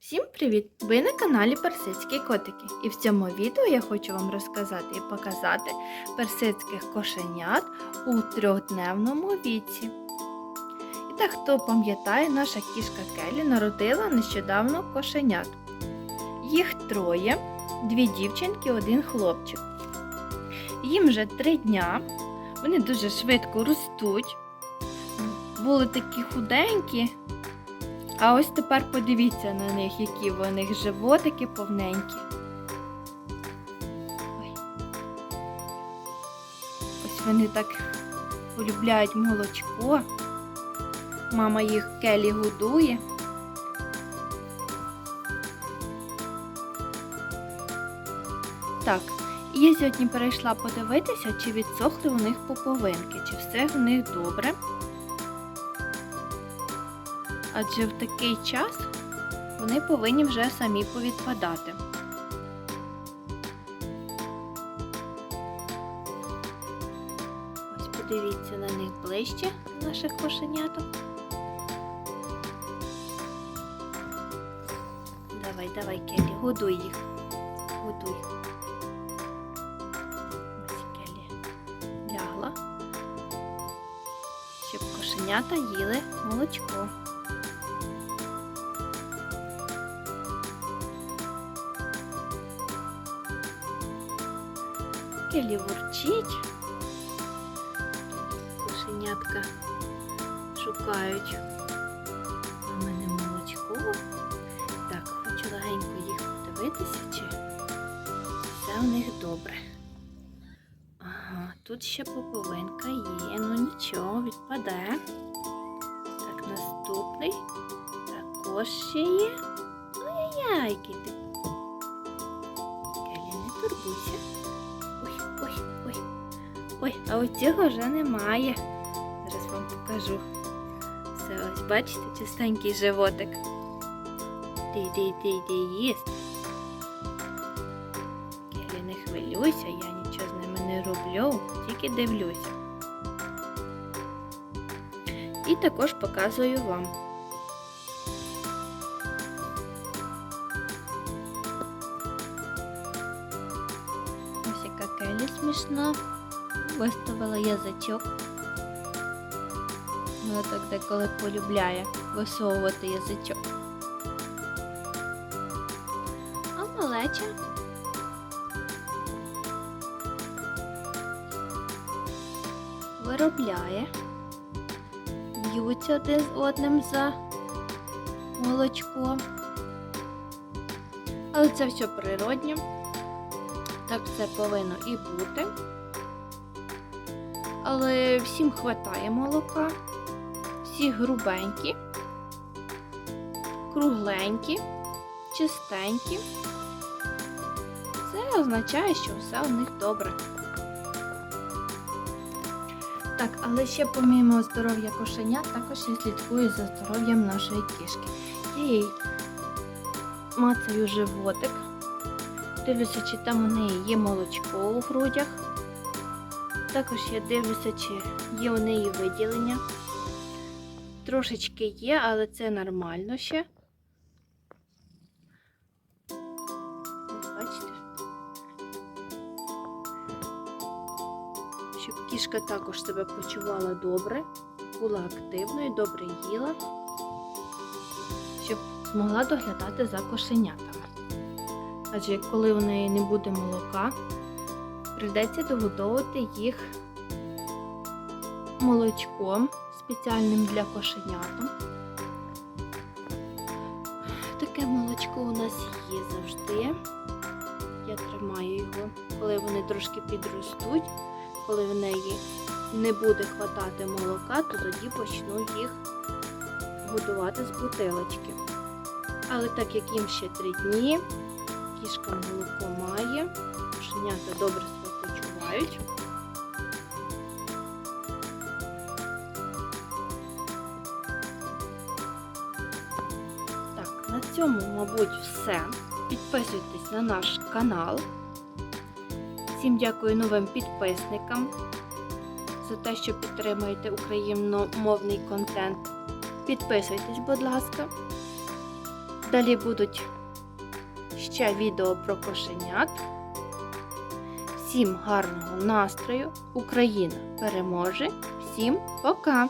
Всім привіт! Ви на каналі Персидські котики. І в цьому відео я хочу вам розказати і показати персидських кошенят у трьохдневному віці. І так, хто пам'ятає, наша кішка Келі народила нещодавно кошенят. Їх троє, дві дівчинки, один хлопчик. Їм вже три дня. Вони дуже швидко ростуть. Були такі худенькі, а ось тепер подивіться на них, які в них животики повненькі. Ой. Ось вони так полюбляють молочко. Мама їх келі годує. Так, і я сьогодні перейшла подивитися, чи відсохли у них поповинки, чи все в них добре. Адже в такий час вони повинні вже самі повідпадати. Ось подивіться на них ближче, наших кошеняток. Давай, давай, Келі, годуй їх. Годуй. Ось Келі лягла, щоб кошенята їли молочко. Келі ворчить. Кошенятка шукають у мене молочко. Так, хочу легенько їх подивитися, чи все у них добре. Ага, тут ще поповинка є, ну нічого, відпаде. Так, наступний також ще є. Ай-яй-яй, який ти. Келі, не турбуйся. Ой, ой, ой. А от цього вже немає. Зараз вам покажу. Все, ось бачите, чистенький животик. Ти йди, йди, йди їсти. Келі, не хвилюйся, я нічого з ними не роблю, тільки дивлюся. І також показую вам. Келі смішна. Виставила язичок. Вона так деколи полюбляє висовувати язичок. А малеча. Виробляє. Б'ються один з одним за молочко. Але це все природньо. Так це повинно і бути. Але всім хватає молока. Всі грубенькі, кругленькі, чистенькі. Це означає, що все у них добре. Так, але ще помімо здоров'я кошенят, також я слідкую за здоров'ям нашої кішки. Я їй мацаю животик. Дивлюся, чи там у неї є молочко у грудях. Також я дивлюся, чи є у неї виділення. Трошечки є, але це нормально ще. Бачите? Щоб кішка також себе почувала добре, була активною, добре їла, щоб змогла доглядати за кошенятами. Адже коли у неї не буде молока, прийдеться догодовувати їх молочком спеціальним для кошеняток. Таке молочко у нас є завжди. Я тримаю його, коли вони трошки підростуть, коли в неї не буде хватати молока, то тоді почну їх годувати з бутилочки. Але так як їм ще три дні, кішка молоко має, кошенята добре себе почувають. Так, на цьому, мабуть, все. Підписуйтесь на наш канал. Всім дякую новим підписникам за те, що підтримуєте україномовний контент. Підписуйтесь, будь ласка. Далі будуть ще відео про кошенят. Всім гарного настрою! Україна переможе! Всім пока!